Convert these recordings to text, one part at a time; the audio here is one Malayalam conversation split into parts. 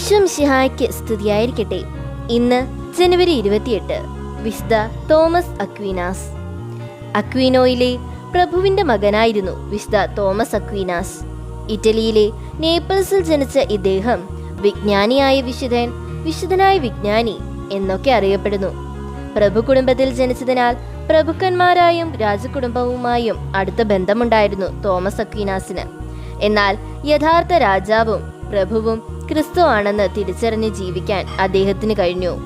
ഈശോ ഷിഹായ്ക്ക് സ്തുതിയായിരിക്കട്ടെ. ഇന്ന് ജനുവരി ഇരുപത്തിയെട്ട്. വിശുദ്ധ തോമസ് അക്വീനാസ്. അക്വീനോയിലെ പ്രഭുവിന്റെ മകനായിരുന്നു വിശുദ്ധ തോമസ് അക്വീനാസ്. ഇറ്റലിയിലെ നേപ്പിൾസിൽ ജനിച്ച ഇദ്ദേഹം വിജ്ഞാനിയായ വിശുദ്ധൻ വിശുദ്ധനായ വിജ്ഞാനി എന്നൊക്കെ അറിയപ്പെടുന്നു. പ്രഭു കുടുംബത്തിൽ ജനിച്ചതിനാൽ പ്രഭുക്കന്മാരായും രാജകുടുംബവുമായും അടുത്ത ബന്ധമുണ്ടായിരുന്നു തോമസ് അക്വീനാസിന്. എന്നാൽ യഥാർത്ഥ രാജാവും പ്രഭുവും ക്രിസ്തു ആണെന്ന് തിരിച്ചറിഞ്ഞ് ജീവിക്കാൻ അദ്ദേഹത്തിന് കഴിഞ്ഞു.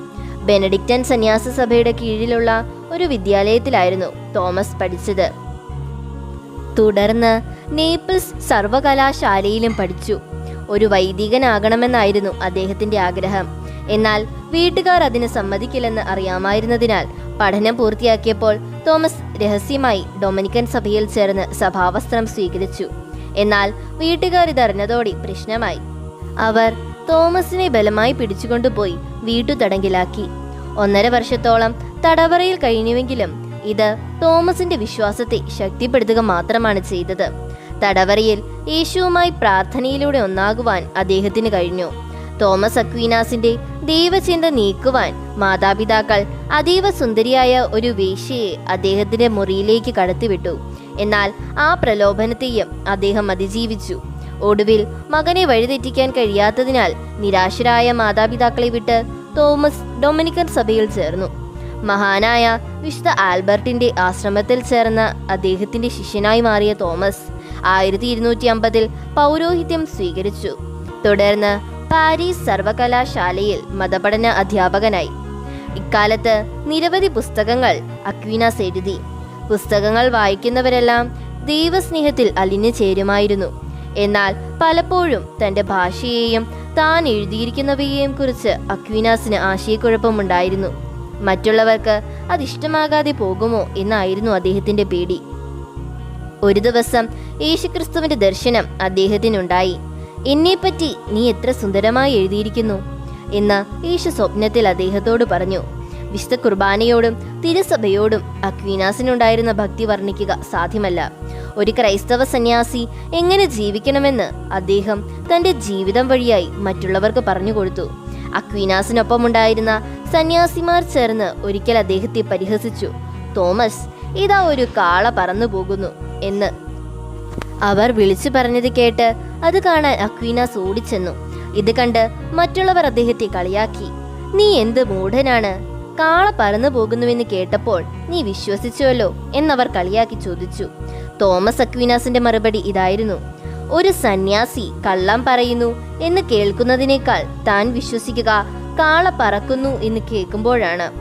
ബെനഡിക്റ്റൻ സന്യാസ സഭയുടെ കീഴിലുള്ള ഒരു വിദ്യാലയത്തിലായിരുന്നു തോമസ് പഠിച്ചത്. തുടർന്ന് നേപ്പിൾസ് സർവകലാശാലയിലും പഠിച്ചു. ഒരു വൈദികനാകണമെന്നായിരുന്നു അദ്ദേഹത്തിന്റെ ആഗ്രഹം. എന്നാൽ വീട്ടുകാർ അതിന് സമ്മതിക്കില്ലെന്ന് അറിയാമായിരുന്നതിനാൽ പഠനം പൂർത്തിയാക്കിയപ്പോൾ തോമസ് രഹസ്യമായി ഡൊമിനിക്കൻ സഭയിൽ ചേർന്ന് സഭാവസ്ത്രം സ്വീകരിച്ചു. എന്നാൽ വീട്ടുകാർ ഇതറിഞ്ഞതോടെ പ്രശ്നമായി. അവർ തോമസിനെ ബലമായി പിടിച്ചുകൊണ്ടുപോയി വീട്ടുതടങ്കിലാക്കി. ഒന്നര വർഷത്തോളം തടവറയിൽ കഴിഞ്ഞുവെങ്കിലും ഇത് തോമസിന്റെ വിശ്വാസത്തെ ശക്തിപ്പെടുത്തുക മാത്രമാണ് ചെയ്തത്. തടവറയിൽ യേശുവുമായി പ്രാർത്ഥനയിലൂടെ ഒന്നാകുവാൻ അദ്ദേഹത്തിന് കഴിഞ്ഞു. തോമസ് അക്വീനാസിന്റെ ദൈവചിന്ത നീക്കുവാൻ മാതാപിതാക്കൾ അതീവ സുന്ദരിയായ ഒരു വേശ്യയെ അദ്ദേഹത്തിന്റെ മുറിയിലേക്ക് കടത്തിവിട്ടു. എന്നാൽ ആ പ്രലോഭനത്തെയും അദ്ദേഹം അതിജീവിച്ചു. ഒടുവിൽ മകനെ വഴിതെറ്റിക്കാൻ കഴിയാത്തതിനാൽ നിരാശരായ മാതാപിതാക്കളെ വിട്ട് തോമസ് ഡൊമിനിക്കൻ സഭയിൽ ചേർന്നു. മഹാനായ വിശുദ്ധ ആൽബർട്ടിന്റെ ആശ്രമത്തിൽ ചേർന്ന അദ്ദേഹത്തിന്റെ ശിഷ്യനായി മാറിയ തോമസ് ആയിരത്തി ഇരുന്നൂറ്റി അമ്പതിൽ പൗരോഹിത്യം സ്വീകരിച്ചു. തുടർന്ന് പാരീസ് സർവകലാശാലയിൽ മതപഠന അധ്യാപകനായി. ഇക്കാലത്ത് നിരവധി പുസ്തകങ്ങൾ അക്വീനാസ് എഴുതി. പുസ്തകങ്ങൾ വായിക്കുന്നവരെല്ലാം ദൈവസ്നേഹത്തിൽ അലിഞ്ഞു ചേരുമായിരുന്നു. എന്നാൽ പലപ്പോഴും തന്റെ ഭാഷയെയും താൻ എഴുതിയിരിക്കുന്നവയെയും കുറിച്ച് അക്വീനാസിന് ആശയക്കുഴപ്പമുണ്ടായിരുന്നു. മറ്റുള്ളവർക്ക് അതിഷ്ടമാകാതെ പോകുമോ എന്നായിരുന്നു അദ്ദേഹത്തിന്റെ പേടി. ഒരു ദിവസം യേശുക്രിസ്തുവിന്റെ ദർശനം അദ്ദേഹത്തിനുണ്ടായി. എന്നെപ്പറ്റി നീ എത്ര സുന്ദരമായി എഴുതിയിരിക്കുന്നു? എന്ന് യേശു സ്വപ്നത്തിൽ അദ്ദേഹത്തോട് പറഞ്ഞു. വിശുദ്ധ കുർബാനയോടും തിരുസഭയോടും അക്വീനാസിനുണ്ടായിരുന്ന ഭക്തി വർണിക്കുക സാധ്യമല്ല. ഒരു ക്രൈസ്തവ സന്യാസി എങ്ങനെ ജീവിക്കണമെന്ന് അദ്ദേഹം തന്റെ ജീവിതം വഴിയായി മറ്റുള്ളവർക്ക് പറഞ്ഞുകൊടുത്തു അക്വീനാസിനൊപ്പമുണ്ടായിരുന്ന സന്യാസിമാർ ചേർന്ന് ഒരിക്കൽ അദ്ദേഹത്തെ പരിഹസിച്ചു. തോമസ് ഇതാ ഒരു കാള പറന്നു പോകുന്നു എന്ന് അവർ വിളിച്ചു പറഞ്ഞത് കേട്ട് അത് കാണാൻ അക്വീനാസ് ഓടിച്ചെന്നു. ഇത് കണ്ട് മറ്റുള്ളവർ അദ്ദേഹത്തെ കളിയാക്കി. നീ എന്ത് മൂഢനാണ്? കാള പറന്നു പോകുന്നുവെന്ന് കേട്ടപ്പോൾ നീ വിശ്വസിച്ചുവല്ലോ എന്നവർ കളിയാക്കി ചോദിച്ചു. തോമസ് അക്വിനാസിന്റെ മറുപടി ഇതായിരുന്നു. ഒരു സന്യാസി കള്ളം പറയുന്നു എന്ന് കേൾക്കുന്നതിനേക്കാൾ താൻ വിശ്വസിക്കുക കാള പറക്കുന്നു എന്ന് കേൾക്കുമ്പോഴാണ്.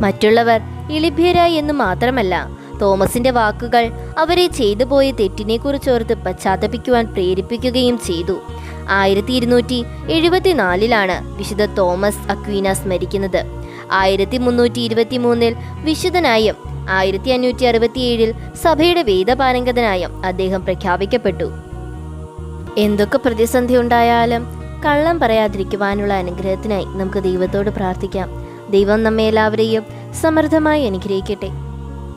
മറ്റുള്ളവർ ഇളിഭ്യരായി എന്ന് മാത്രമല്ല തോമസിന്റെ വാക്കുകൾ അവരെ ചെയ്തു പോയ തെറ്റിനെ കുറിച്ചോർത്ത് പശ്ചാത്തപിക്കുവാൻ പ്രേരിപ്പിക്കുകയും ചെയ്തു. ആയിരത്തി ഇരുന്നൂറ്റി എഴുപത്തിനാലിലാണ് വിശുദ്ധ തോമസ് അക്വീനാസ് മരിക്കുന്നത്. ആയിരത്തി മുന്നൂറ്റി ഇരുപത്തി മൂന്നിൽ വിശുദ്ധനായും ആയിരത്തി അഞ്ഞൂറ്റി അറുപത്തിയേഴിൽ സഭയുടെ വേദപാരംഗതനായും അദ്ദേഹം പ്രഖ്യാപിക്കപ്പെട്ടു. എന്തൊക്കെ പ്രതിസന്ധി ഉണ്ടായാലും കള്ളം പറയാതിരിക്കുവാനുള്ള അനുഗ്രഹത്തിനായി നമുക്ക് ദൈവത്തോട് പ്രാർത്ഥിക്കാം. ദൈവം നമ്മെ എല്ലാവരെയും സമൃദ്ധമായി അനുഗ്രഹിക്കട്ടെ.